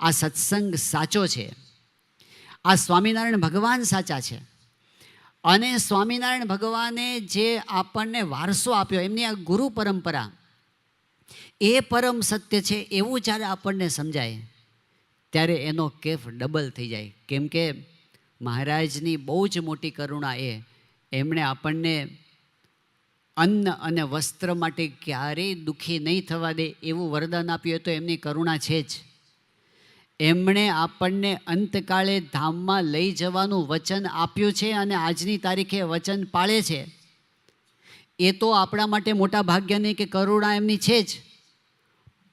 આ સત્સંગ સાચો છે. આ સ્વામિનારાયણ ભગવાન સાચા છે. અને સ્વામિનારાયણ ભગવાને જે આપણને વારસો આપ્યો, એમની આ ગુરુ પરંપરા, એ પરમ સત્ય છે એવું જ્યારે આપણને સમજાય, ત્યારે એનો કેફ ડબલ થઈ જાય. કેમ કે મહારાજની બહુ જ મોટી કરુણા એ, એમણે આપણને અન્ન અને વસ્ત્ર માટે ક્યારેય દુઃખી નહીં થવા દે એવું વરદાન આપ્યું તો એમની કરુણા છે જ. એમણે આપણને અંતકાળે ધામમાં લઈ જવાનું વચન આપ્યું છે અને આજની તારીખે વચન પાળે છે. એ તો આપણા માટે મોટા ભાગ્યની કે કરુણા એમની છે જ.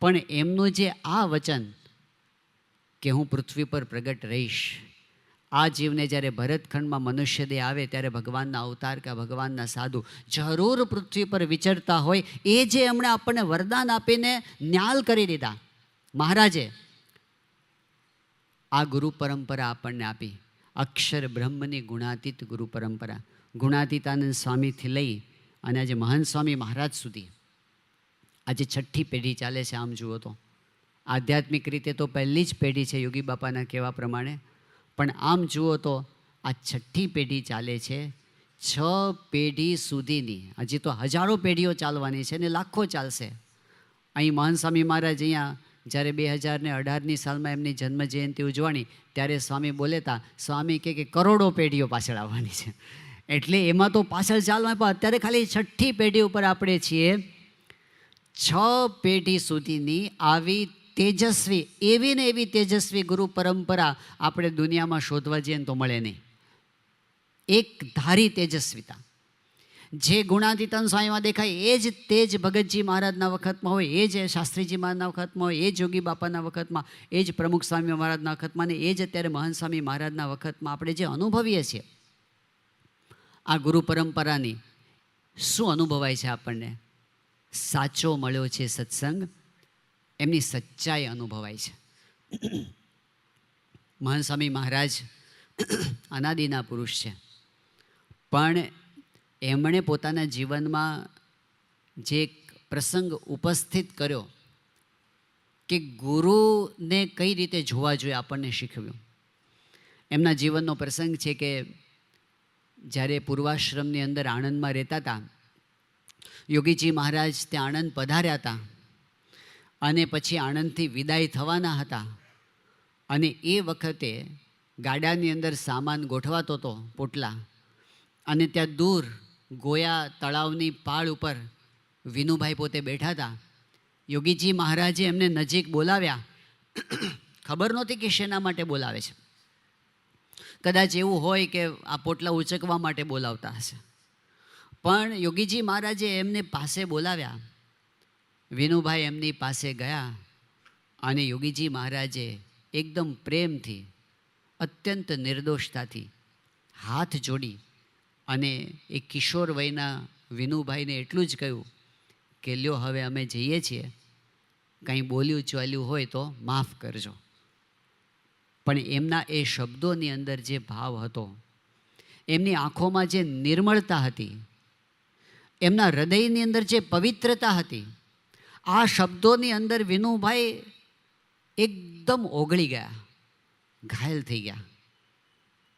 પણ એમનું જે આ વચન કે હું પૃથ્વી પર પ્રગટ રહીશ, આ જીવને જ્યારે ભરતખંડમાં મનુષ્ય દેહ આવે ત્યારે ભગવાનના અવતાર કે ભગવાનના સાધુ જરૂર પૃથ્વી પર વિચરતા હોય, એ જે એમણે આપણને વરદાન આપીને ન્યાલ કરી દીધા. મહારાજે આ ગુરુ પરંપરા આપણને આપી. અક્ષર બ્રહ્મની ગુણાતીત ગુરુ પરંપરા. ગુણાતીતાનંદ સ્વામીથી લઈ અને આજે મહાન સ્વામી મહારાજ સુધી. આજે છઠ્ઠી પેઢી ચાલે છે આમ જુઓ તો. આધ્યાત્મિક રીતે તો પહેલી જ પેઢી છે યોગી બાપાના કહેવા પ્રમાણે. પણ આમ જુઓ તો આ છઠ્ઠી પેઢી ચાલે છે. છ પેઢી સુધીની. હજી તો હજારો પેઢીઓ ચાલવાની છે ને લાખો ચાલશે. અહીં મહાન સ્વામી મહારાજ અહીંયા જ્યારે બે હજાર ને અઢારની સાલમાં એમની જન્મ જયંતિ ત્યારે સ્વામી બોલેતા સ્વામી કે કરોડો પેઢીઓ પાછળ આવવાની છે. એટલે એમાં તો પાછળ ચાલવા પણ અત્યારે ખાલી છઠ્ઠી પેઢી ઉપર આપણે છીએ. છ પેઢી સુધીની આવી તેજસ્વી, એવી ને એવી તેજસ્વી ગુરુ પરંપરા આપણે દુનિયામાં શોધવા જઈએ તો મળે નહીં. એક ધારી તેજસ્વીતા. જે ગુણાતીતન સ્વામીમાં દેખાય, એ જ તેજ ભગતજી મહારાજના વખતમાં હોય, એ જ શાસ્ત્રીજી મહારાજના વખતમાં હોય, એ જ યોગી બાપાના વખતમાં, એ જ પ્રમુખ સ્વામી મહારાજના વખતમાં ને એ જ અત્યારે મહાન સ્વામી મહારાજના વખતમાં આપણે જે અનુભવીએ છીએ, આ ગુરુ પરંપરાની, શું અનુભવાય છે આપણને? સાચો મળ્યો છે સત્સંગ, એમની સચ્ચાઈ અનુભવાય છે. મહાન સ્વામી મહારાજ અનાદિના પુરુષ છે. પણ એમણે પોતાના જીવનમાં જે પ્રસંગ ઉપસ્થિત કર્યો કે ગુરુને કઈ રીતે જોવા જોઈએ આપણને શીખવ્યું. એમના જીવનનો પ્રસંગ છે કે જ્યારે પૂર્વાશ્રમની અંદર આણંદમાં રહેતા હતા, યોગીજી મહારાજ ત્યાં આણંદ પધાર્યા હતા અને પછી આણંદથી વિદાય થવાના હતા અને એ વખતે ગાડાની અંદર સામાન ગોઠવાતો હતો પોટલા અને ત્યાં દૂર ગોયા તળાવની પાળ ઉપર વિનુભાઈ પોતે બેઠા હતા. યોગીજી મહારાજે એમને નજીક બોલાવ્યા. ખબર નહોતી કે શેના માટે બોલાવે છે. કદાચ એવું હોય કે આ પોટલા ઉચકવા માટે બોલાવતા હશે. પણ યોગીજી મહારાજે એમને પાસે બોલાવ્યા. વિનુભાઈ એમની પાસે ગયા અને યોગીજી મહારાજે એકદમ પ્રેમથી, અત્યંત નિર્દોષતાથી હાથ જોડી અને એ કિશોર વયના વિનુભાઈને એટલું જ કહ્યું કે, લ્યો, હવે અમે જઈએ છીએ. કંઈ બોલ્યું ચાલ્યું હોય તો માફ કરજો. પણ એમના એ શબ્દોની અંદર જે ભાવ હતો, એમની આંખોમાં જે નિર્મળતા હતી, એમના હૃદયની અંદર જે પવિત્રતા હતી, આ શબ્દોની અંદર વિનુભાઈ એકદમ ઓગળી ગયા, ઘાયલ થઈ ગયા.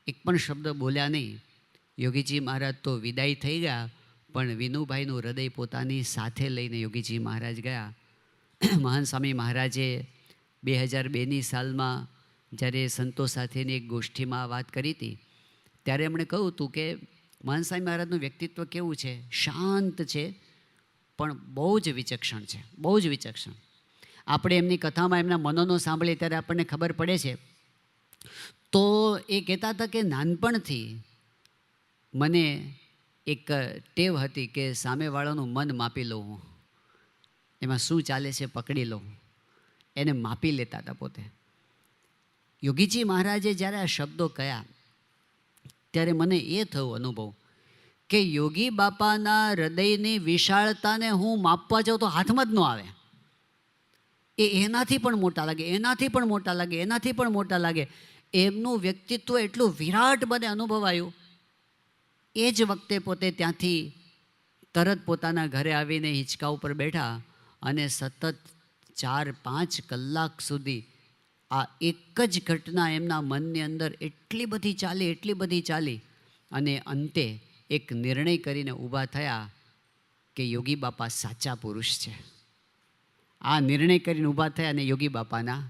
એક પણ શબ્દ બોલ્યા નહીં. યોગીજી મહારાજ તો વિદાય થઈ ગયા, પણ વિનુભાઈનું હૃદય પોતાની સાથે લઈને યોગીજી મહારાજ ગયા. મહાન સ્વામી મહારાજે બે હજાર બેની સાલમાં જ્યારે સંતો સાથેની એક ગોષ્ઠીમાં વાત કરી હતી, ત્યારે એમણે કહ્યું હતું કે, મહાન સ્વામી મહારાજનું વ્યક્તિત્વ કેવું છે? શાંત છે, પણ બહુ જ વિચક્ષણ છે, બહુ જ વિચક્ષણ. આપણે એમની કથામાં એમના મનોનો સાંભળીએ ત્યારે આપણને ખબર પડે છે. તો એ કહેતા હતા કે નાનપણથી મને એક ટેવ હતી કે સામેવાળાનું મન માપી લઉં એમાં શું ચાલે છે પકડી લઉં. એને માપી લેતા હતા પોતે. યોગીજી મહારાજે જ્યારે આ શબ્દો કયા, ત્યારે મને એ થયું અનુભવ કે યોગી બાપાના હૃદયની વિશાળતાને હું માપવા જાઉં તો હાથમાં જ ન આવે. એ એનાથી પણ મોટા લાગે, એનાથી પણ મોટા લાગે, એનાથી પણ મોટા લાગે. એમનું વ્યક્તિત્વ એટલું વિરાટ બને અનુભવાયું એ જ વખતે પોતે ત્યાંથી તરત પોતાના ઘરે આવીને હિંચકા ઉપર બેઠા અને સતત ચાર, પાંચ કલાક સુધી આ એક જ ઘટના એમના મનની અંદર એટલી બધી ચાલી, એટલી બધી ચાલી અને અંતે એક નિર્ણય કરીને ઊભા થયા કે યોગી બાપા સાચા પુરુષ છે. આ નિર્ણય કરીને ઊભા થયા અને યોગી બાપાના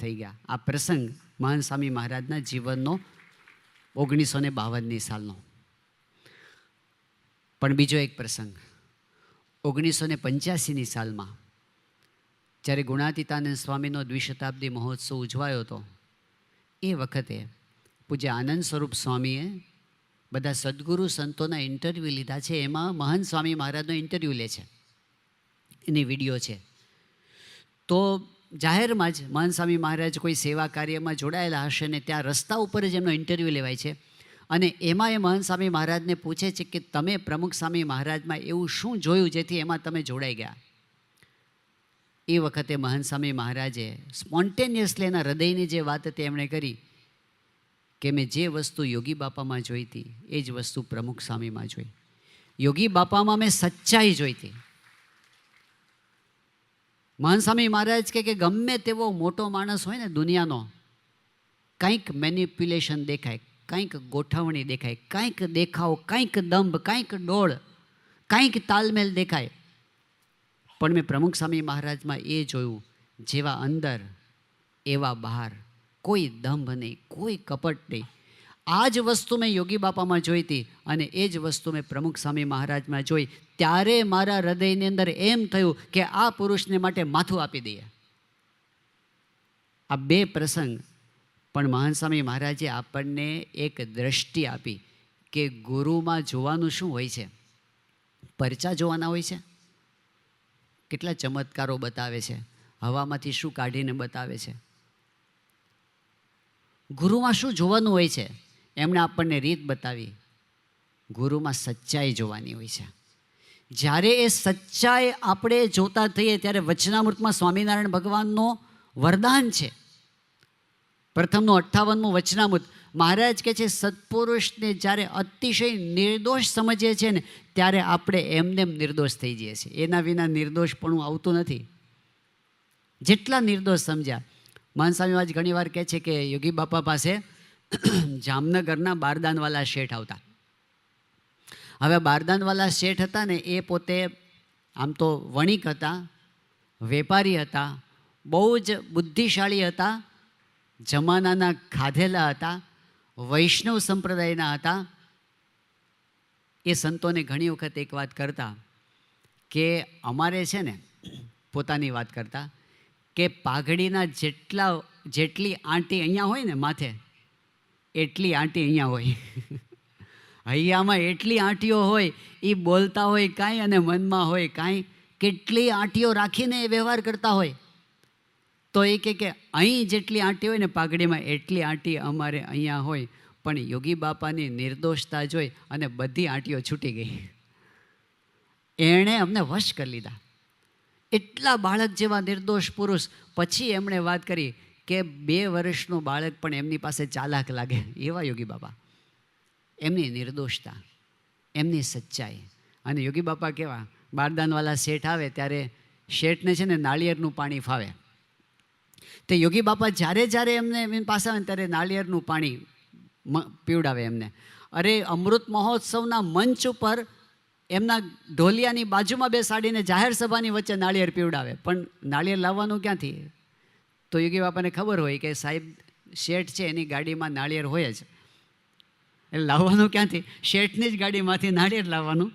થઈ ગયા. આ પ્રસંગ મહાન સ્વામી મહારાજના જીવનનો ઓગણીસો ને બાવનની સાલનો. પણ બીજો એક પ્રસંગ. ઓગણીસો ને પંચ્યાસીની સાલમાં જ્યારે ગુણાતીતાનંદ સ્વામીનો દ્વિશતાબ્દી મહોત્સવ ઉજવાયો હતો, એ વખતે પૂજ્ય આનંદ સ્વરૂપ સ્વામીએ બધા સદગુરુ સંતોના ઇન્ટરવ્યૂ લીધા છે. એમાં મહાન સ્વામી મહારાજનો ઇન્ટરવ્યૂ લે છે. એની વીડિયો છે. તો જાહેરમાં જ મહાન સ્વામી મહારાજ કોઈ સેવા કાર્યમાં જોડાયેલા હશે ને ત્યાં રસ્તા ઉપર જ એમનો ઇન્ટરવ્યૂ લેવાય છે. અને એમાં એ મહંત સ્વામી મહારાજને પૂછે છે કે તમે પ્રમુખ સ્વામી મહારાજમાં એવું શું જોયું જેથી એમાં તમે જોડાઈ ગયા? એ વખતે મહંત સ્વામી મહારાજે સ્પોન્ટેનિયસલી એના હૃદયની જે વાત હતી એમણે કરી કે મેં જે વસ્તુ યોગી બાપામાં જોઈ હતી, એ જ વસ્તુ પ્રમુખ સ્વામીમાં જોઈ. યોગી બાપામાં મેં સચ્ચાઈ જોઈ હતી. મહાન સ્વામી મહારાજ કે ગમે તેવો મોટો માણસ હોય ને દુનિયાનો, કંઈક મેનિપ્યુલેશન દેખાય કંઈક ગોઠવણી દેખાય, કંઈક દેખાવ, કંઈક દંભ, કંઈક ડોળ, કંઈક તાલમેલ દેખાય. પણ મેં પ્રમુખ સ્વામી મહારાજમાં એ જોયું, જેવા અંદર, એવા બહાર, કોઈ દંભ નહીં, કોઈ કપટ નહીં. આ જ વસ્તુ મેં યોગી બાપામાં જોઈ હતી અને એ જ વસ્તુ મેં પ્રમુખ સ્વામી મહારાજમાં જોઈ. ત્યારે મારા હૃદયની અંદર એમ થયું કે આ પુરુષને માટે માથું આપી દઈએ. આ બે પ્રસંગ પણ મહાન સ્વામી મહારાજે આપણને એક દ્રષ્ટિ આપી કે ગુરુમાં જોવાનું શું હોય છે? પરચા જોવાના હોય છે? કેટલા ચમત્કારો બતાવે છે? હવામાંથી શું કાઢીને બતાવે છે? ગુરુમાં શું જોવાનું હોય છે? એમણે આપણને રીત બતાવી. ગુરુમાં સચ્ચાઈ જોવાની હોય છે. જ્યારે એ સચ્ચાઈ આપણે જોતા થઈએ ત્યારે વચનામૃતમાં સ્વામિનારાયણ ભગવાનનો વરદાન છે. પ્રથમનું અઠ્ઠાવનમું વચનામૃત. મહારાજ કહે છે, સત્પુરુષને જ્યારે અતિશય નિર્દોષ સમજીએ છીએ ને, ત્યારે આપણે એમને નિર્દોષ થઈ જઈએ છીએ. એના વિના નિર્દોષપણું આવતું નથી. જેટલા નિર્દોષ સમજ્યા. મહાન આજ ઘણીવાર કહે છે કે, યોગી બાપા પાસે જામનગરના બારદાનવાલા શેઠ આવતા. હવે બારદાનવાલા શેઠ હતા ને, એ પોતે આમ તો વણિક હતા, વેપારી હતા, બહુ જ બુદ્ધિશાળી હતા જમાનાના ખાધેલા હતા, વૈષ્ણવ સંપ્રદાયના હતા. એ સંતોને ઘણી વખત એક વાત કરતા કે અમારે છે ને, પોતાની વાત કરતા કે પાઘડીના જેટલા, જેટલી આંટી અહીંયા હોય ને માથે, એટલી આંટી અહીંયા હોય. હૈયામાં એટલી આંટીઓ હોય એ બોલતા હોય કાંઈ અને મનમાં હોય કાંઈ, કેટલી આંટીઓ રાખીને એ વ્યવહાર કરતા હોય. તો એ કહે કે, અહીં જેટલી આંટી હોય ને પાઘડીમાં એટલી આંટી અમારે અહીંયા હોય. પણ યોગી બાપાની નિર્દોષતા જોઈ અને બધી આંટીઓ છૂટી ગઈ. એણે અમને વશ કરી લીધા. એટલા બાળક જેવા નિર્દોષ પુરુષ. પછી એમણે વાત કરી કે બે વર્ષનું બાળક પણ એમની પાસે ચાલાક લાગે. એવા યોગી બાપા. એમની નિર્દોષતા, એમની સચ્ચાઈ. અને યોગી બાપા કેવા? બારદાનવાલા શેઠ આવે ત્યારે શેઠને છે ને નાળિયેરનું પાણી ફાવે. તે યોગી બાપા જ્યારે જ્યારે એમને એમની પાસે આવે ત્યારે નાળિયેરનું પાણી પીવડાવે એમને. અરે અમૃત મહોત્સવના મંચ ઉપર એમના ઢોલિયાની બાજુમાં બેસાડીને જાહેર સભાની વચ્ચે નાળિયેર પીવડાવે. પણ નાળિયેર લાવવાનું ક્યાંથી? તો યોગી બાપાને ખબર હોય કે સાહેબ, શેઠ છે એની ગાડીમાં નાળિયેર હોય જ. એટલે લાવવાનું ક્યાંથી? શેઠની જ ગાડીમાંથી નાળિયેર લાવવાનું.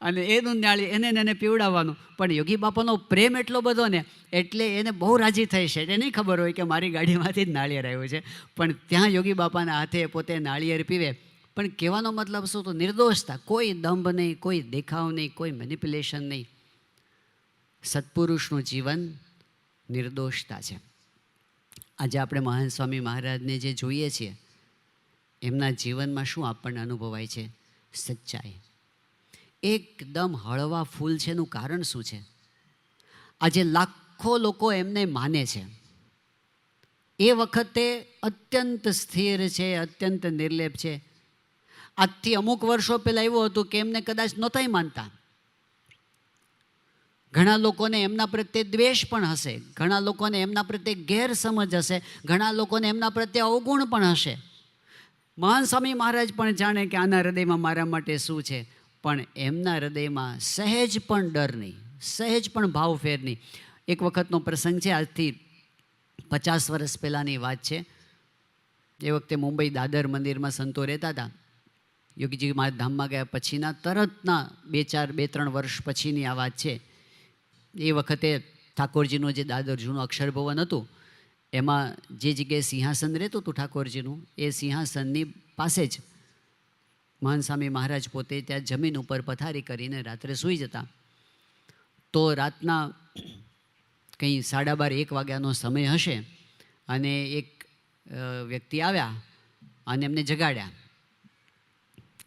અને એનું નાળિયેર એને એને પીવડાવવાનું. પણ યોગી બાપાનો પ્રેમ એટલો બધો ને, એટલે એને બહુ રાજી થઈ છે. એને નહીં ખબર હોય કે મારી ગાડીમાંથી જ નાળિયેર આવ્યું છે. પણ ત્યાં યોગી બાપાના હાથે પોતે નાળિયેર પીવે. પણ કહેવાનો મતલબ શું? તો નિર્દોષતા. કોઈ દંભ નહીં, કોઈ દેખાવ નહીં, કોઈ મેનિપ્યુલેશન નહીં. સત્પુરુષનું જીવન નિર્દોષતા છે. આજે આપણે મહાન સ્વામી મહારાજને જે જોઈએ છીએ, એમના જીવનમાં શું આપણને અનુભવાય છે? સચ્ચાઈ. એકદમ હળવા ફૂલ છે એનું કારણ શું છે? આજે લાખો લોકો એમને માને છે. એ વખતે અત્યંત સ્થિર છે, અત્યંત નિર્લેપ છે. આજથી અમુક વર્ષો પહેલાં એવું હતું કે એમને કદાચ નહોતાય માનતા. ઘણા લોકોને એમના પ્રત્યે દ્વેષ પણ હશે. ઘણા લોકોને એમના પ્રત્યે ગેરસમજ હશે. ઘણા લોકોને એમના પ્રત્યે અવગુણ પણ હશે. મહાન સ્વામી મહારાજ પણ જાણે કે આના હૃદયમાં મારા માટે શું છે? પણ એમના હૃદયમાં સહેજ પણ ડર નહીં, સહેજ પણ ભાવફેર નહીં. એક વખતનો પ્રસંગ છે, આજથી પચાસ વર્ષ પહેલાંની વાત છે. એ વખતે મુંબઈ દાદર મંદિરમાં સંતો રહેતા હતા. યોગીજી ધામમાં ગયા પછીના તરતના બે ચાર, બે ત્રણ વર્ષ પછીની આ વાત છે. એ વખતે ઠાકોરજીનું જે દાદર જૂનું અક્ષરભવન હતું, એમાં જે જગ્યાએ સિંહાસન રહેતું હતું ઠાકોરજીનું, એ સિંહાસનની પાસે જ મહાન સ્વામી મહારાજ પોતે ત્યાં જમીન ઉપર પથારી કરીને રાત્રે સૂઈ જતા. તો રાતના કંઈ સાડા બાર, એક વાગ્યાનો સમય હશે અને એક વ્યક્તિ આવ્યા અને એમને જગાડ્યા.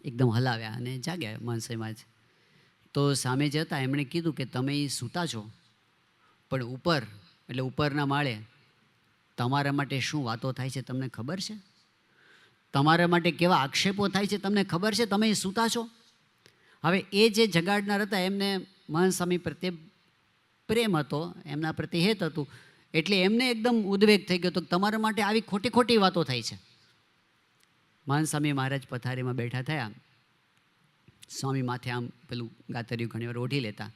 એકદમ હલાવ્યા અને જાગ્યા માનસાઈમાં જ તો સામે જતા એમણે કીધું કે તમે સૂતા છો, પણ ઉપર, એટલે ઉપરના માળે તમારા માટે શું વાતો થાય છે તમને ખબર છે? તમારા માટે કેવા આક્ષેપો થાય છે તમને ખબર છે? તમે સૂતા છો? હવે એ જે જગાડનાર હતા, એમને મહન સ્વામી પ્રત્યે પ્રેમ હતો, એમના પ્રત્યે હેત હતું, એટલે એમને એકદમ ઉદ્વેગ થઈ ગયો. તો તમારા માટે આવી ખોટી ખોટી વાતો થાય છે? મહાન સ્વામી મહારાજ પથારીમાં બેઠા થયા. સ્વામી માથે આમ પેલું ગાતરિયું ઘણીવાર ઓઢી લેતા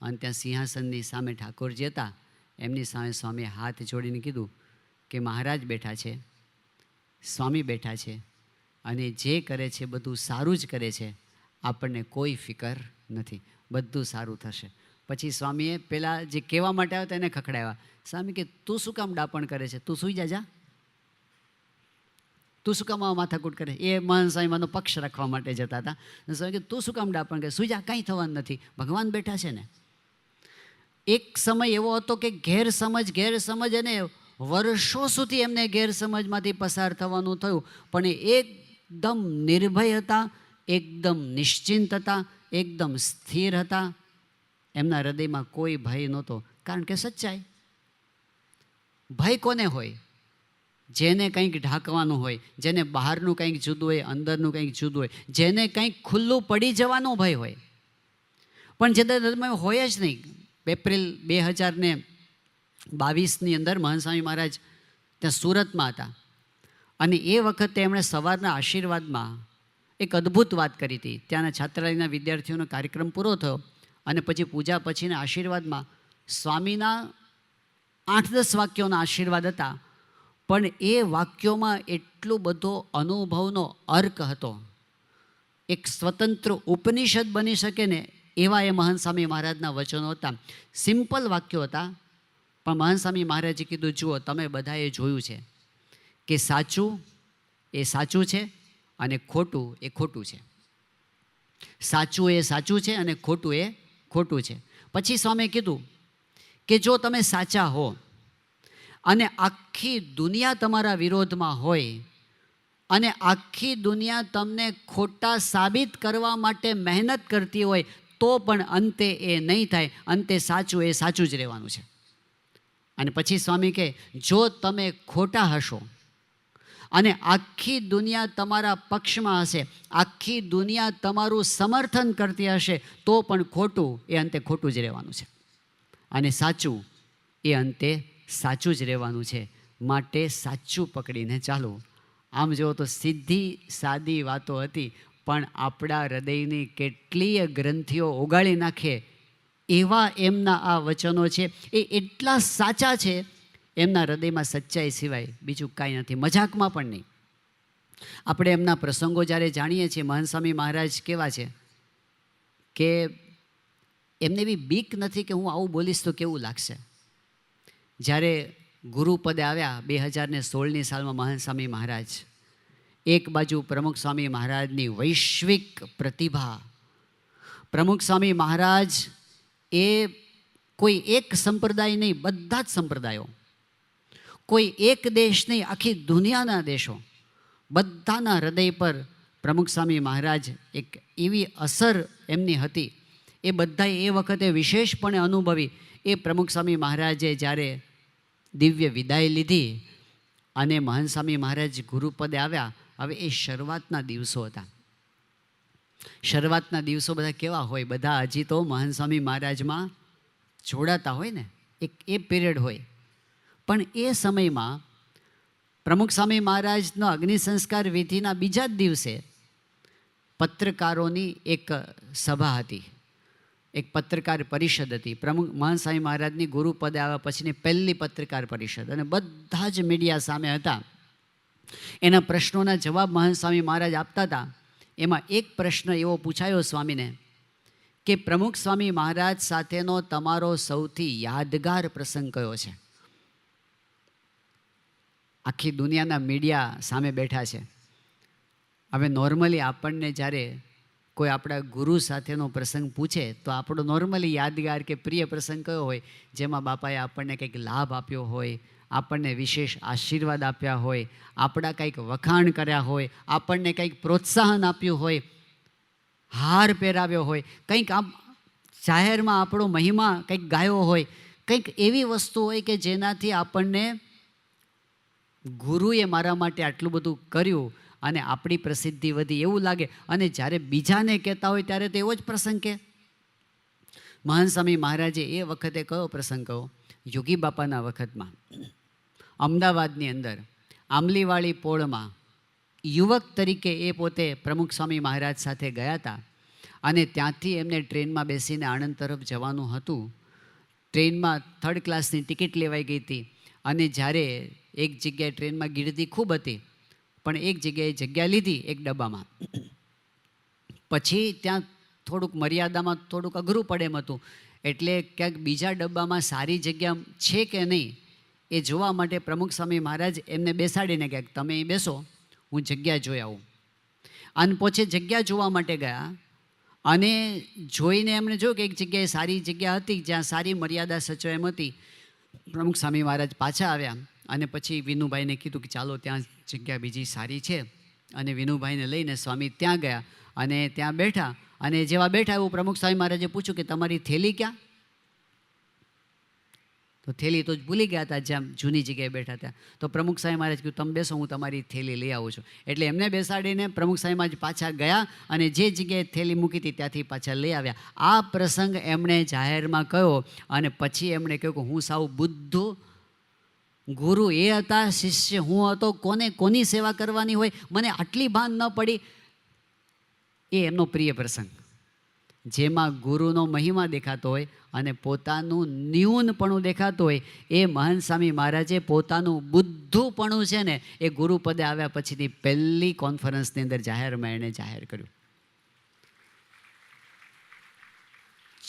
અને ત્યાં સિંહાસનની સામે ઠાકોરજી હતા. એમની સામે સ્વામીએ હાથ જોડીને કીધું કે મહારાજ બેઠા છે. સ્વામી બેઠા છે અને જે કરે છે, બધું સારું જ કરે છે, આપણને કોઈ ફિકર નથી. બધું સારું થશે. પછી સ્વામીએ પેલા જે કહેવા માટે આવ્યા તેને ખખડાવ્યા. સ્વામી કે, તું શું કામ ડાપણ કરે છે? તું સુઈ જા તું શું કામ માથાકૂટ કરે? એ મહાન સ્વામીમાંનો પક્ષ રાખવા માટે જતા હતા. સ્વામી કે, તું શું કામ ડાપણ કરે? સુઈ જા, કાંઈ થવાનું નથી. ભગવાન બેઠા છે ને. એક સમય એવો હતો કે ગેરસમજ ગેરસમજ અને વર્ષો સુધી એમને ગેરસમજમાંથી પસાર થવાનું થયું, પણ એકદમ નિર્ભય હતા, એકદમ નિશ્ચિંત હતા, એકદમ સ્થિર હતા. એમના હૃદયમાં કોઈ ભય નહોતો, કારણ કે સચ્ચાઈ. ભય કોને હોય? જેને કંઈક ઢાંકવાનું હોય, જેને બહારનું કંઈક જુદું હોય, અંદરનું કંઈક જુદું હોય, જેને કંઈક ખુલ્લું પડી જવાનો ભય હોય. પણ જે હોય જ નહીં. એપ્રિલ બે હજાર ને બાવીસની અંદર મહાન સ્વામી મહારાજ ત્યાં સુરતમાં હતા. અને એ વખતે એમણે સવારના આશીર્વાદમાં એક અદ્ભુત વાત કરી હતી. ત્યાંના છાત્રાલયના વિદ્યાર્થીઓનો કાર્યક્રમ પૂરો થયો અને પછી પૂજા પછીના આશીર્વાદમાં સ્વામીના આઠ દસ વાક્યોના આશીર્વાદ હતા. પણ એ વાક્યોમાં એટલો બધો અનુભવનો અર્ક હતો. એક સ્વતંત્ર ઉપનિષદ બની શકે ને એવા એ મહાન સ્વામી મહારાજના વચનો હતા. સિમ્પલ વાક્યો હતા. પણ મહાનસ્વામી મહારાજે કીધું, જુઓ, તમે બધાએ જોયું છે કે સાચું એ સાચું છે અને ખોટું એ ખોટું છે. સાચું એ સાચું છે અને ખોટું એ ખોટું છે. પછી સ્વામીએ કીધું કે જો તમે સાચા હો અને આખી દુનિયા તમારા વિરોધમાં હોય અને આખી દુનિયા તમને ખોટા સાબિત કરવા માટે મહેનત કરતી હોય, તો પણ અંતે એ નહીં થાય. અંતે સાચું એ સાચું જ રહેવાનું છે. અને પછી સ્વામી કહે, જો તમે ખોટા હશો અને આખી દુનિયા તમારા પક્ષમાં હશે, આખી દુનિયા તમારું સમર્થન કરતી હશે, તો પણ ખોટું, એ અંતે ખોટું જ રહેવાનું છે. અને સાચું, એ અંતે સાચું જ રહેવાનું છે. માટે સાચું પકડીને ચાલો. આમ જુઓ તો સીધી સાદી વાતો હતી, પણ આપણા હૃદયની કેટલીય ગ્રંથિઓ ઓગાળી નાખે એવા એમના આ વચનો છે, એ એટલા સાચા છે, એમના હૃદયમાં સચ્ચાઈ સિવાય બીજું કાંઈ નથી. મજાકમાં પણ નહીં. આપણે એમના પ્રસંગો જ્યારે જાણીએ છીએ, મહનસ્વામી મહારાજ કેવા છે કે એમને એવી બીક નથી કે હું આવું બોલીશ તો કેવું લાગશે. જ્યારે ગુરુપદે આવ્યા બે હજારને સોળની સાલમાં મહનસ્વામી મહારાજ, એક બાજુ પ્રમુખ સ્વામી મહારાજની વૈશ્વિક પ્રતિભા. પ્રમુખ સ્વામી મહારાજ એ કોઈ એક સંપ્રદાય નહીં, બધા જ સંપ્રદાયો. કોઈ એક દેશ નહીં, આખી દુનિયાના દેશો. બધાના હૃદય પર પ્રમુખ સ્વામી મહારાજ એક એવી અસર એમની હતી. એ બધાએ એ વખતે વિશેષપણે અનુભવી. એ પ્રમુખ સ્વામી મહારાજે જ્યારે દિવ્ય વિદાય લીધી અને મહાન સ્વામી મહારાજ ગુરુપદે આવ્યા, હવે એ શરૂઆતના દિવસો હતા. શરૂઆતના દિવસો બધા કેવા હોય? બધા હજી તો મહાન સ્વામી મહારાજમાં જોડાતા હોય ને. એક એ પિરિયડ હોય. પણ એ સમયમાં પ્રમુખ સ્વામી મહારાજનો અગ્નિ સંસ્કાર વિધિના બીજા જ દિવસે પત્રકારોની એક સભા હતી. એક પત્રકાર પરિષદ હતી. પ્રમુખ મહાન સ્વામી મહારાજની ગુરુપદે આવ્યા પછીની પહેલી પત્રકાર પરિષદ. અને બધા જ મીડિયા સામે હતા. એના પ્રશ્નોના જવાબ મહાન સ્વામી મહારાજ આપતા હતા. એમાં એક પ્રશ્ન એવો પૂછાયો સ્વામીને કે પ્રમુખ સ્વામી મહારાજ સાથેનો તમારો સૌથી યાદગાર પ્રસંગ કયો છે? આખી દુનિયાના મીડિયા સામે બેઠા છે. હવે નોર્મલી આપણને જ્યારે કોઈ આપણા ગુરુ સાથેનો પ્રસંગ પૂછે તો આપણો નોર્મલી યાદગાર કે પ્રિય પ્રસંગ કયો હોય? જેમાં બાપાએ આપણને કંઈક લાભ આપ્યો હોય આપણને વિશેષ આશીર્વાદ આપ્યા હોય, આપણા કંઈક વખાણ કર્યા હોય, આપણને કંઈક પ્રોત્સાહન આપ્યું હોય, હાર પહેરાવ્યો હોય, કંઈક આમ જાહેરમાં આપણો મહિમા કંઈક ગાયો હોય, કંઈક એવી વસ્તુ હોય કે જેનાથી આપણને ગુરુએ મારા માટે આટલું બધું કર્યું અને આપણી પ્રસિદ્ધિ વધી એવું લાગે. અને જ્યારે બીજાને કહેતા હોય ત્યારે તો એવો જ પ્રસંગ કે, મહાન સ્વામી મહારાજે એ વખતે કયો પ્રસંગ કહો? યોગી બાપાના વખતમાં. અમદાવાદની અંદર, આંબલીવાળી પોળમાં યુવક તરીકે એ પોતે પ્રમુખ સ્વામી મહારાજ સાથે ગયા હતા અને ત્યાંથી એમને ટ્રેનમાં બેસીને આણંદ તરફ જવાનું હતું. ટ્રેનમાં થર્ડ ક્લાસની ટિકિટ લેવાઈ ગઈ હતી અને જ્યારે એક જગ્યાએ ટ્રેનમાં ગીર્દી ખૂબ હતી, પણ એક જગ્યાએ જગ્યા લીધી એક ડબ્બામાં. પછી ત્યાં થોડુંક મર્યાદામાં થોડુંક અઘરું પડે એમ હતું. એટલે ક્યાંક બીજા ડબ્બામાં સારી જગ્યા છે કે નહીં એ જોવા માટે પ્રમુખ સ્વામી મહારાજ એમને બેસાડીને ક્યાંક તમે અહીં બેસો, હું જગ્યા જોઈ આવું. અને પોચે જગ્યા જોવા માટે ગયા અને જોઈને એમણે જોયું કે એક જગ્યાએ સારી જગ્યા હતી, જ્યાં સારી મર્યાદા સચો એમ હતી. પ્રમુખ સ્વામી મહારાજ પાછા આવ્યા અને પછી વિનુભાઈને કીધું કે ચાલો ત્યાં જગ્યા બીજી સારી છે. અને વિનુભાઈને લઈને સ્વામી ત્યાં ગયા અને ત્યાં બેઠા અને જેવા બેઠા એવું પ્રમુખ સ્વામી મહારાજે પૂછ્યું કે તમારી થેલી ક્યાં? તો થેલી તો ભૂલી ગયા હતા, જ્યાં જૂની જગ્યાએ બેઠા હતા. તો પ્રમુખ સાહેબ મહારાજ કીધું તમે બેસો, હું તમારી થેલી લઈ આવું છું. એટલે એમને બેસાડીને પ્રમુખ સાહેબ મહારાજ પાછા ગયા અને જે જગ્યાએ થેલી મૂકી હતી, ત્યાંથી પાછા લઈ આવ્યા. આ પ્રસંગ એમણે જાહેરમાં કહ્યો અને પછી એમણે કહ્યું કે, હું સાવ બુદ્ધ ગુરુ, એ હતા શિષ્ય, હું હતો, કોને, કોની સેવા કરવાની હોય? મને આટલી ભાન ન પડી. એ એમનો પ્રિય પ્રસંગ. જેમાં ગુરુનો મહિમા દેખાતો હોય અને પોતાનું ન્યૂનપણું દેખાતું હોય, એ મહાન સ્વામી મહારાજે પોતાનું બુદ્ધુપણું છે ને, એ ગુરુપદે આવ્યા પછીની પહેલી કોન્ફરન્સની અંદર જાહેરમાં એણે જાહેર કર્યું.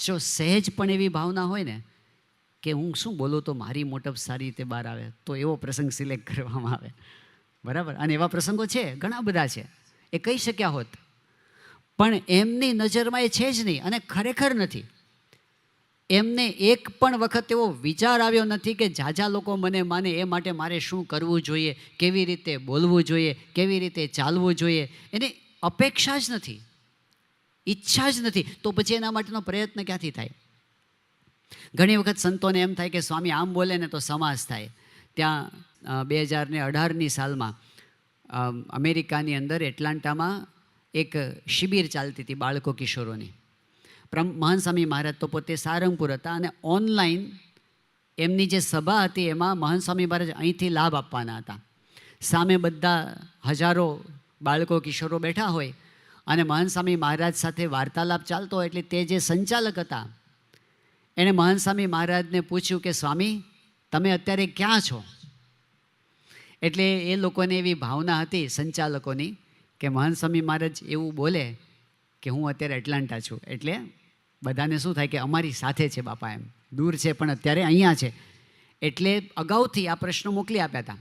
જો સહેજ પણ એવી ભાવના હોય ને, કે હું શું બોલું તો મારી મોટપ સારી રીતે બહાર આવે, તો એવો પ્રસંગ સિલેક્ટ કરવામાં આવે. બરાબર? અને એવા પ્રસંગો છે, ઘણા બધા છે. એ કહી શક્યા હોત. પણ એમની નજરમાં એ છે જ નહીં અને ખરેખર નથી. એમને એક પણ વખત એવો વિચાર આવ્યો નથી કે ઝાઝા લોકો મને માને એ માટે મારે શું કરવું જોઈએ, કેવી રીતે બોલવું જોઈએ, કેવી રીતે ચાલવું જોઈએ. એની અપેક્ષા જ નથી. ઈચ્છા જ નથી. તો પછી એના માટેનો પ્રયત્ન ક્યાંથી થાય? ઘણી વખત સંતોને એમ થાય કે સ્વામી આમ બોલે ને તો સમાસ થાય. ત્યાં બે હજાર ને અઢારની સાલમાં અમેરિકાની અંદર એટલાન્ટામાં એક શિબિર ચાલતી હતી બાળકો કિશોરોની. મહાન સ્વામી મહારાજ તો પોતે સારંગપુર હતા અને ઓનલાઈન એમની જે સભા હતી એમાં મહાન સ્વામી મહારાજ અહીંથી લાભ આપવાના હતા. સામે બધા હજારો બાળકો કિશોરો બેઠા હોય અને મહાન સ્વામી મહારાજ સાથે વાર્તાલાપ ચાલતો હોય એટલે તે જે સંચાલક હતા, એણે મહાન સ્વામી મહારાજને પૂછ્યું કે, સ્વામી, તમે અત્યારે ક્યાં છો? એટલે એ લોકોને એવી ભાવના હતી સંચાલકોની કે મહાન સ્વામી મહારાજ એવું બોલે કે હું અત્યારે એટલાન્ટા છું. એટલે બધાને શું થાય કે અમારી સાથે છે બાપા એમ. દૂર છે પણ અત્યારે અહીંયા છે. એટલે અગાઉથી આ પ્રશ્નો મોકલી આપ્યા હતા.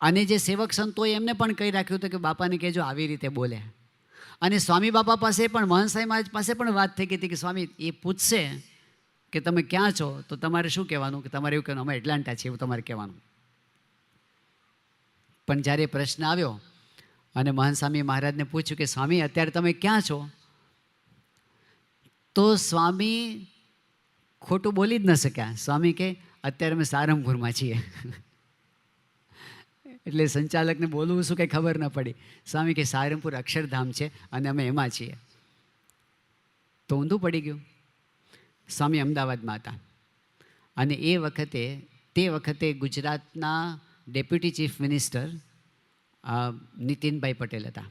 અને જે સેવક સંતોએ એમને પણ કહી રાખ્યું હતું કે બાપાને કહેજો આવી રીતે બોલે. અને સ્વામી બાપા પાસે પણ, મહાન સાહેબ મહારાજ પાસે પણ વાત થઈ ગઈ હતી કે સ્વામી, એ પૂછશે કે તમે ક્યાં છો? તો તમારે શું કહેવાનું? કે તમારે એવું કહેવાનું, અમે એટલાન્ટા છીએ એવું તમારે કહેવાનું. પણ જ્યારે પ્રશ્ન આવ્યો અને મહાન સ્વામી મહારાજને પૂછ્યું કે, સ્વામી, અત્યારે તમે ક્યાં છો? તો સ્વામી ખોટું બોલી જ ન શક્યા. સ્વામી કે, અત્યારે અમે સારંગપુરમાં છીએ. એટલે સંચાલકને બોલવું શું કંઈ ખબર ન પડી. સ્વામી કે, સારંગપુર અક્ષરધામ છે અને અમે એમાં છીએ. તો ઊંધું પડી ગયું. સ્વામી અમદાવાદમાં હતા. અને એ વખતે, તે વખતે ગુજરાતના deputy chief minister Nitinbhai Patel હતા.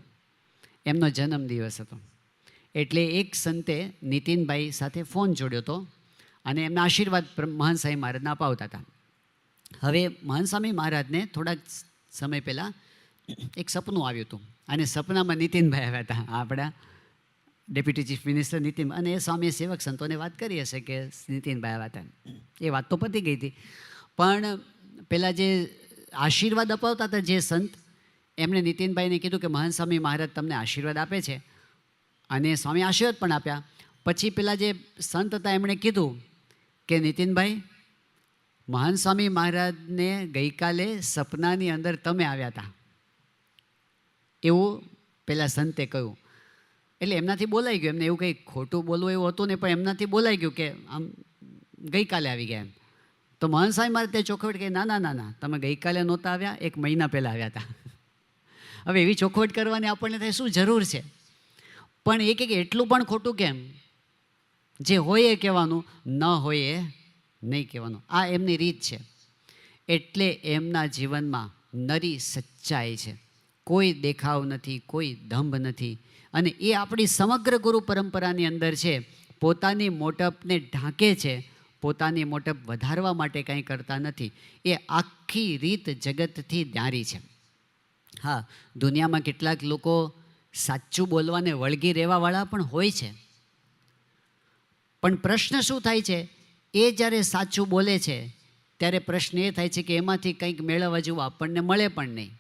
એમનો જન્મદિવસ હતો. એટલે એક સંતે નીતિનભાઈ સાથે ફોન જોડ્યો હતો અને એમના આશીર્વાદ મહાન સ્વામી મહારાજને અપાવતા હતા. હવે મહાન સ્વામી મહારાજને થોડાક સમય પહેલાં એક સપનું આવ્યું હતું અને સપનામાં નીતિનભાઈ આવ્યા હતા. આપણા ડેપ્યુટી ચીફ મિનિસ્ટર નીતિન અને એ સ્વામી સેવક સંતોને વાત કરી હશે કે નીતિનભાઈ આવ્યા હતા. એ વાત તો પતી ગઈ હતી. પણ પહેલાં જે આશીર્વાદ અપાવતા હતા જે સંત એમણે નીતિનભાઈને કીધું કે મહંત સ્વામી મહારાજ તમને આશીર્વાદ આપે છે. અને સ્વામી આશીર્વાદ પણ આપ્યા. પછી પેલા જે સંત હતા, એમણે કીધું કે, નીતિનભાઈ, મહાન સ્વામી મહારાજને ગઈકાલે સપનાની અંદર તમે આવ્યા હતા. એવું પેલા સંતે કહ્યું. એટલે એમનાથી બોલાઈ ગયું. એમને એવું કંઈ ખોટું બોલવું એવું હતું ને પણ એમનાથી બોલાઈ ગયું કે, આમ ગઈકાલે આવી ગયા એમ. તો મહાન સ્વામી મહારાજ તે ચોખવટ કે, ના ના ના ના, તમે ગઈકાલે નહોતા આવ્યા, એક મહિના પહેલાં આવ્યા હતા. હવે એવી ચોખવટ કરવાની આપણને થાય શું જરૂર છે? પણ એ કે એટલું પણ ખોટું કેમ? જે હોય એ કહેવાનું, ન હોય એ નહીં કહેવાનું. આ એમની રીત છે. એટલે એમના જીવનમાં નરી સચ્ચાઈ છે. કોઈ દેખાવ નથી, કોઈ દંભ નથી. અને એ આપણી સમગ્ર ગુરુ પરંપરાની અંદર છે. પોતાની મોટપને ઢાંકે છે. પોતાની મોટપ વધારવા માટે કંઈ કરતા નથી. એ આખી રીત જગતથી ન્યારી છે. હા, દુનિયામાં કેટલાક લોકો સાચું બોલવાને વળગી રહેવાવાળા પણ હોય છે. પણ પ્રશ્ન શું થાય છે? એ જ્યારે સાચું બોલે છે, ત્યારે પ્રશ્ન એ થાય છે કે એમાંથી કંઈક મેળવવા જેવું આપણને મળે પણ નહીં.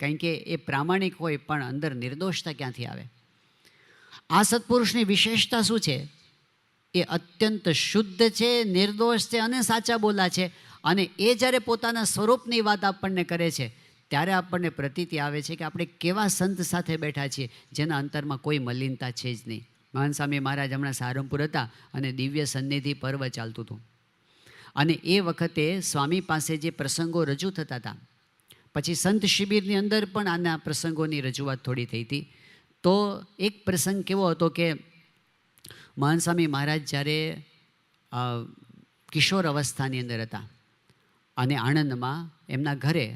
કારણ કે એ પ્રામાણિક હોય પણ અંદર નિર્દોષતા ક્યાંથી આવે? આ સત્પુરુષની વિશેષતા શું છે? એ અત્યંત શુદ્ધ છે, નિર્દોષ છે અને સાચા બોલા છે. અને એ જ્યારે પોતાના સ્વરૂપની વાત આપણને કરે છે ત્યારે આપણને પ્રતીતિ આવે છે કે આપણે કેવા સંત સાથે બેઠા છીએ, જેના અંતરમાં કોઈ મલિનતા છે જ નહીં. મહાન સ્વામી મહારાજ હમણાં સારંગપુર હતા અને દિવ્ય સન્નિધિ પર્વ ચાલતું હતું. અને એ વખતે સ્વામી પાસે જે પ્રસંગો રજૂ થતા હતા, પછી સંત શિબિરની અંદર પણ આના પ્રસંગોની રજૂઆત થોડી થઈ હતી. તો એક પ્રસંગ કેવો હતો કે મહાન સ્વામી મહારાજ જ્યારે કિશોર અવસ્થાની અંદર હતા અને આણંદમાં એમના ઘરે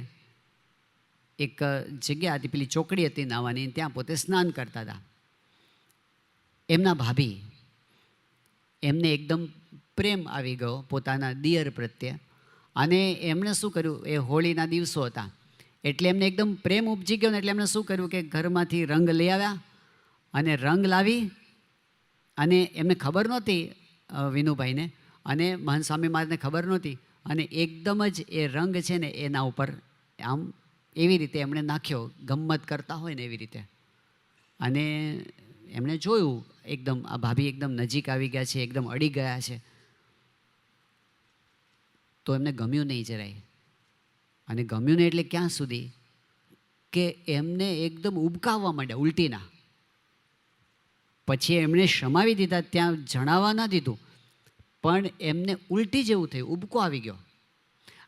એક જગ્યા હતી, પેલી ચોકડી હતી નાવાની ત્યાં પોતે સ્નાન કરતા હતા. એમના ભાભી એમને એકદમ પ્રેમ આવી ગયો પોતાના દિયર પ્રત્યે. અને એમણે શું કર્યું? એ હોળીના દિવસો હતા. એટલે એમને એકદમ પ્રેમ ઉપજી ગયો ને એટલે એમણે શું કર્યું કે ઘરમાંથી રંગ લઈ આવ્યા અને રંગ લાવી અને એમને ખબર નહોતી વિનુભાઈને. અને મહાન સ્વામી મહારાજને ખબર નહોતી અને એકદમ જ એ રંગ છે ને એના ઉપર આમ એવી રીતે એમણે નાખ્યો, ગમ્મત કરતા હોય ને એવી રીતે. અને એમણે જોયું, એકદમ આ ભાભી એકદમ નજીક આવી ગયા છે, એકદમ અડી ગયા છે. તો એમને ગમ્યું નહીં જરાય. અને ગમ્યું નહીં એટલે ક્યાં સુધી? કે એમને એકદમ ઉબકાવવા માંડ્યા ઉલટીના. પછી એમણે શમાવી દીધા, ત્યાં જણાવવા ના દીધું. પણ એમને ઉલટી જેવું થયું, ઉબકો આવી ગયો.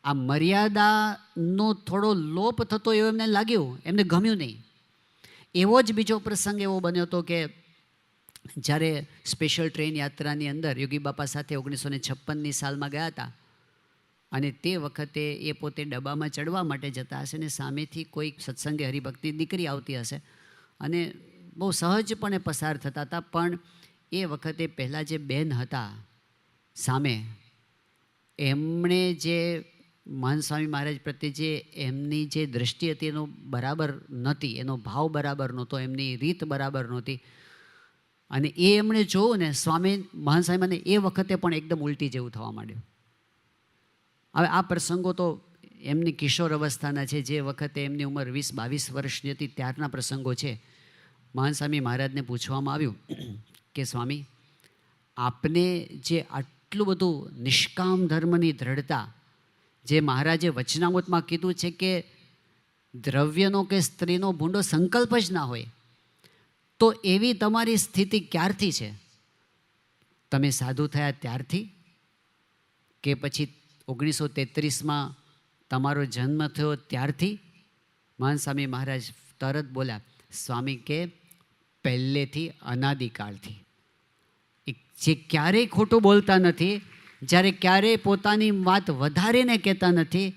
આ મર્યાદાનો થોડો લોપ થતો એવો એમને લાગ્યું, એમને ગમ્યું નહીં. એવો જ બીજો પ્રસંગ એવો બન્યો હતો કે જ્યારે સ્પેશિયલ ટ્રેન યાત્રાની અંદર યોગી બાપા સાથે ઓગણીસો ને છપ્પનની સાલમાં ગયા હતા અને તે વખતે એ પોતે ડબ્બામાં ચડવા માટે જતા હશે ને સામેથી કોઈ સત્સંગે હરિભક્તિ દીકરી આવતી હશે અને બહુ સહજપણે પસાર થતા હતા, પણ એ વખતે પહેલાં જે બેન હતા સામે, એમણે જે મહાન સ્વામી મહારાજ પ્રત્યે જે એમની જે દ્રષ્ટિ હતી એનો બરાબર નહોતી, એનો ભાવ બરાબર નહોતો, એમની રીત બરાબર નહોતી. અને એ એમણે જોયું ને સ્વામી મહાન સ્વામીને એ વખતે પણ એકદમ ઉલટી જેવું થવા માંડ્યું. હવે આ પ્રસંગો તો એમની કિશોર અવસ્થાના છે, જે વખતે એમની ઉંમર વીસ બાવીસ વર્ષની હતી ત્યારના પ્રસંગો છે. મહાન સ્વામી મહારાજને પૂછવામાં આવ્યું કે સ્વામી, આપને જે આટલું બધું નિષ્કામ ધર્મની દ્રઢતા જે મહારાજે વચનામૃતમાં કીધું છે કે દ્રવ્યનો કે સ્ત્રીનો ભૂંડો સંકલ્પ જ ના હોય, તો એવી તમારી સ્થિતિ ક્યારથી છે? તમે સાધુ થયા ત્યારથી? કે પછી ઓગણીસો તેત્રીસમાં તમારો જન્મ થયો ત્યારથી? મહાન સ્વામી મહારાજ તરત બોલ્યા, સ્વામી કે પહેલેથી અનાદિકાળથી. જે ક્યારેય ખોટું બોલતા નથી જ્યારે ક્યારેય પોતાની વાત વધારીને કહેતા નથી,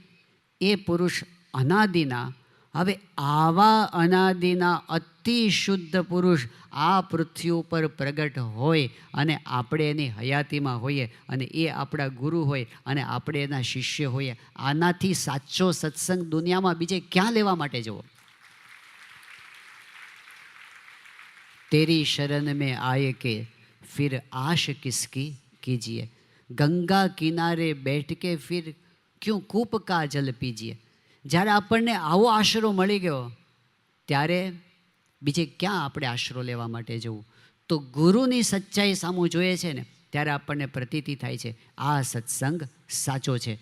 એ પુરુષ અનાદિના. હવે આવા અનાદિના અતિ શુદ્ધ પુરુષ આ પૃથ્વી ઉપર પ્રગટ હોય અને આપણે એની હયાતીમાં હોઈએ અને એ આપણા ગુરુ હોય અને આપણે એના શિષ્ય હોઈએ, આનાથી સાચો સત્સંગ દુનિયામાં બીજે ક્યાં લેવા માટે જવો? તેરી શરણ મેં આયે કે ફિર આશ કિસકી કીજીએ. ગંગા કિનારે બેઠકે ફિર ક્યું કૂપ કા જલ પીજીએ? જ્યારે આપણને આવો આશરો મળી ગયો, ત્યારે બીજે ક્યાં આપણે આશરો લેવા માટે જવું? તો ગુરુની સચ્ચાઈ સામું જોઈએ છે ને, ત્યારે આપણને પ્રતીતિ થાય છે, આ સત્સંગ સાચો છે.